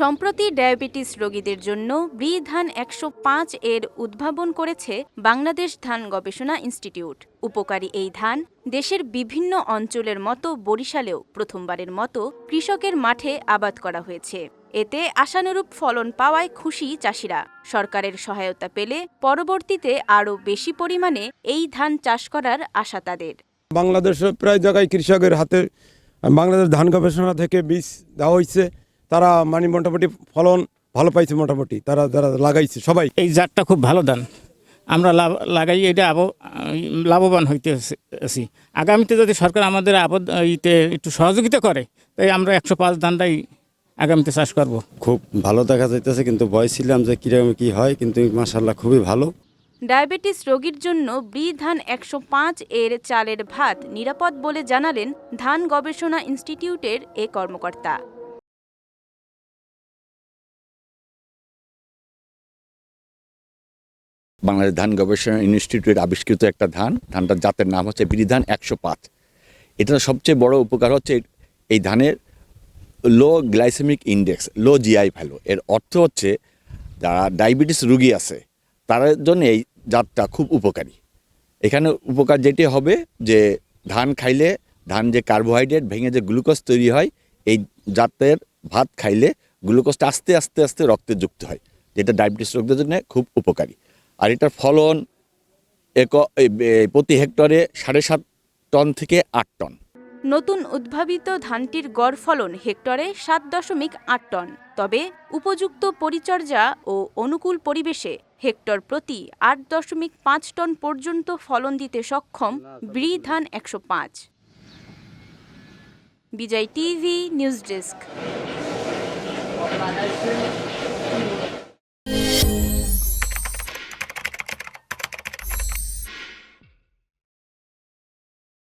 সম্প্রতি ডায়াবেটিস রোগীদের জন্য ব্রি ধান একশো পাঁচ এর উদ্ভাবন করেছে বাংলাদেশ ধান গবেষণা ইনস্টিটিউট। উপকারী এই ধান দেশের বিভিন্ন অঞ্চলের মতো বরিশালেও প্রথমবারের মতো কৃষকের মাঠে আবাদ করা হয়েছে। এতে আশানুরূপ ফলন পাওয়ায় খুশি চাষিরা। সরকারের সহায়তা পেলে পরবর্তীতে আরও বেশি পরিমাণে এই ধান চাষ করার আশা তাদের। বাংলাদেশের প্রায় জায়গায় কৃষকের হাতে, বাংলাদেশ ধান গবেষণা থেকে বীজ দেওয়া হয়েছে। তারা মানে মোটামুটি ফলন ভালো পাইছে মোটামুটি তারা যারা লাগাইছে সবাই। এই জাতটা খুব ভালো ধান। আমরা লাভ লাগাই এটা আব লাভবান হইতে আছি। আগামীতে যদি সরকার আমাদের আবদ ইতে একটু সহযোগিতা করে তাই আমরা একশো পাঁচ ধানটাই আগামীতে চাষ করব। খুব ভালো দেখা যাইতেছে কিন্তু ভয় ছিলাম যে কীরকম কী হয় কিন্তু মাসাল্লাহ খুবই ভালো। ডায়াবেটিস রোগীর জন্য ব্রি ধান একশো পাঁচ এর চালের ভাত নিরাপদ বলে জানালেন ধান গবেষণা ইনস্টিটিউটের এ কর্মকর্তা। বাংলাদেশ ধান গবেষণা ইনস্টিটিউটের আবিষ্কৃত একটা ধান। ধানটার জাতের নাম হচ্ছে বিরিধান একশো পাঁচ। এটার সবচেয়ে বড় উপকার হচ্ছে এই ধানের low glycemic index low GI value এর অর্থ হচ্ছে যারা ডায়াবেটিস রুগী আছে, তাদের জন্য এই জাতটা খুব উপকারী। এখানে উপকার যেটি হবে যে ধান খাইলে ধান যে কার্বোহাইড্রেট ভেঙে যে গ্লুকোজ তৈরি হয়, এই জাতের ভাত খাইলে গ্লুকোজটা আস্তে আস্তে আস্তে রক্তে যুক্ত হয়, যেটা ডায়াবেটিস রোগীদের জন্য খুব উপকারী। আর এটার ফলন এক প্রতি হেক্টরে সাড়ে সাত টন থেকে আট টন। নতুন উদ্ভাবিত ধানটির গড় ফলন হেক্টরে সাত দশমিক আট টন। তবে উপযুক্ত পরিচর্যা ও অনুকূল পরিবেশে হেক্টর প্রতি আট দশমিক পাঁচ টন পর্যন্ত ফলন দিতে সক্ষম ব্রি ধান একশো পাঁচ। Bijoy TV news desk.